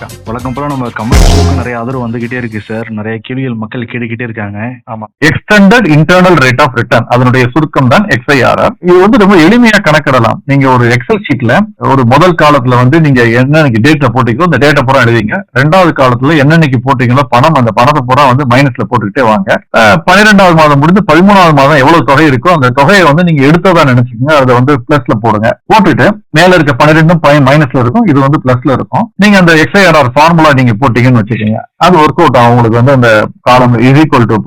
America. வழக்கம் போல நம்ம கமெண்ட்ஸ்க்கு நிறைய ஆதரவு வந்துகிட்டே இருக்கு சார் நிறைய கேள்விகள் மக்கள் கேட்டுக்கிட்டே இருக்காங்க. ஆமா. Extended internal rate of return அதனுடைய சுருக்கம் தான் எக்ஸ்ஐஆர்ஆர் இது வந்து ரொம்ப எளிமையா கணக்கிடலாம். நீங்க ஒரு எக்ஸல் ஷீட்ல ஒரு முதல் காலத்துல வந்து நீங்க என்னன்னைக்கு டேட்டை போட்டீங்களோ அந்த டேட்டா பூரா எழுதிங்க. ரெண்டாவது காலத்துல என்னன்னைக்கு போட்டீங்களோ பணம் அந்த பணத்தை பூரா வந்து மைனஸ்ல போட்டுக்கிட்டே வாங்க. பன்னிரெண்டாவது மாதம் முடிந்து பதிமூணாவது மாதம் எவ்வளவு தொகை இருக்கோ அந்த தொகையை வந்து நீங்க எடுத்ததா நினைச்சுக்கோங்க. அதை வந்து பிளஸ்ல போடுங்க. போட்டுட்டு மேல இருக்க பன்னிரெண்டும் மைனஸ்ல இருக்கும். இது வந்து பிளஸ்ல இருக்கும். நீங்க அந்த எக்ஸ்ஐஆர்ஆர் ஃபார்முலா நீங்க போட்டீங்கன்னு வச்சுக்கோங்க. அது ஒர்க் அவுட் ஆகும். உங்களுக்கு வந்து அந்த காலம் இஸ் ஈக்குவல் டு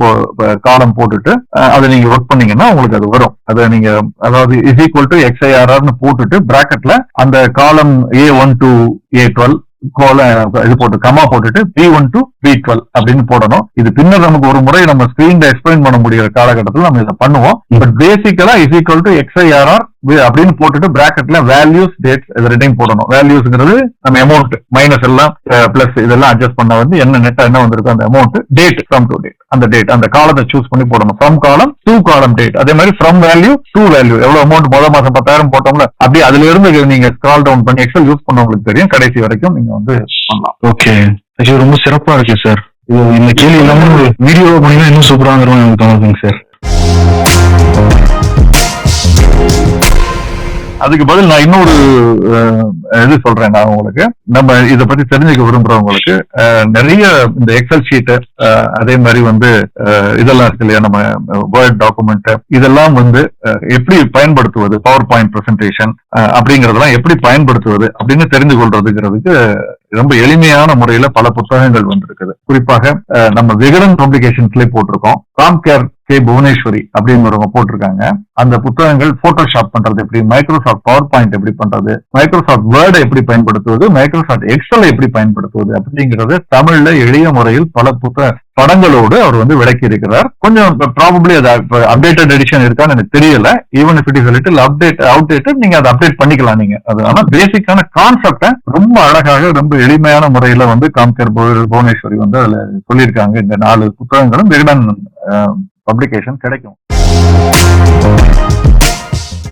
காலம் போட்டுட்டு அதை நீங்க ஒர்க் பண்ணீங்கன்னா உங்களுக்கு அது வரும். அதை நீங்க அதாவது இஸ் ஈக்குவல் டு எக்ஸ்ஐஆர்ஆர்னு போட்டுட்டு பிராக்கெட்ல அந்த காலம் A one to A twelve colon இது போட்டு கமா போட்டுட்டு B one to B twelve அப்படின்னு போடணும். இது பின்னர் நமக்கு ஒரு முறை நம்ம ஸ்கிரீன்ல எக்ஸ்பிளைன் பண்ண முடியிற காலகட்டத்தில் நம்ம இதை பண்ணுவோம். பட் பேசிக்கலா இஸ் ஈக்குவல் டு எக்ஸ்ஐஆர்ஆர் அப்படின்னு போட்டுட்டு பிராக்கெட்ல வேல்யூஸ் டேட்ஸ் இது ரெண்டையும் போடணும். வேல்யூஸ்ங்கிறது நம்ம அமௌண்ட் மைனஸ் எல்லாம் பிளஸ் இதெல்லாம் அட்ஜஸ்ட் பண்ண வந்து என்ன நெட்டா என்ன வந்திருக்கும் அந்த amount date from to date அந்த டேட் அந்த காலத்தை சூஸ் பண்ணி போடணும். ஃப்ரம் காலம் டூ காலம் டேட் அதே மாதிரி ஃப்ரம் வேல்யூ டூ வேல்யூ எவ்வளவு அமௌண்ட் முதல் மாசம் பத்தாயிரம் போட்டோம்ல அப்படி அதுல இருந்து நீங்க ஸ்கால் டவுன் பண்ணி எக்ஸல் யூஸ் பண்ணவங்களுக்கு தெரியும். கடைசி வரைக்கும் நீங்க வந்து பண்ணலாம். ஓகே ரொம்ப சிறப்பா இருக்கு சார் இந்த கேள்வி இல்லாம வீடியோ பண்ணீங்கன்னா இன்னும் சூப்பரா வந்துரும் எனக்கு தோணுதுங்க சார் அதுக்கு பதில் நான் இன்னொரு இது சொல்றேன் நான் உங்களுக்கு. நம்ம இதை பத்தி தெரிஞ்சுக்க விரும்புறவங்களுக்கு நிறைய இந்த எக்ஸல் ஷீட்டு அதே மாதிரி வந்து இதெல்லாம் இருக்கு இல்லையா நம்ம வேர்ட் டாக்குமெண்ட் இதெல்லாம் வந்து எப்படி பயன்படுத்துவது பவர் பாயிண்ட் ப்ரெசன்டேஷன் அப்படிங்கறதெல்லாம் எப்படி பயன்படுத்துவது அப்படின்னு தெரிந்து கொள்றதுங்கிறதுக்கு ரொம்ப எளிமையான முறையில பல புத்தகங்கள் வந்திருக்குது. குறிப்பாக நம்ம விகடன் பப்ளிகேஷன்ஸ்லேயே போட்டிருக்கோம். ராம்கேர் கே புவனேஸ்வரி அப்படிங்கிறவங்க போட்டிருக்காங்க. அந்த புத்தகங்கள் போட்டோஷாப் பண்றது எப்படி மைக்ரோசாஃப்ட் பவர் பாயிண்ட் எப்படி பண்றது மைக்ரோசாஃப்ட் வேர்டை எப்படி பயன்படுத்துவது மைக்ரோசாஃப்ட் எக்ஸலை எப்படி பயன்படுத்துவது அப்படிங்கறது தமிழ்ல எளிய முறையில் பல புத்தக படங்களோடு அவர் வந்து விளக்கி இருக்கிறார். கொஞ்சம் ப்ராபப்ளி அது அப்டேட்டட் எடிஷன் இருக்கான்னு எனக்கு தெரியல. Even if it is little update outdated நீங்க அதை அப்டேட் பண்ணிக்கலாம் நீங்க. அது ஆனா பேசிக்கான கான்செப்டை ரொம்ப அழகாக ரொம்ப எளிமையான முறையில வந்து காம்கர் புவனேஸ்வரி வந்து அதுல சொல்லியிருக்காங்க. இந்த நாலு புத்தகங்களும் விகடன் பப்ளிகேஷன் கிடைக்கும்.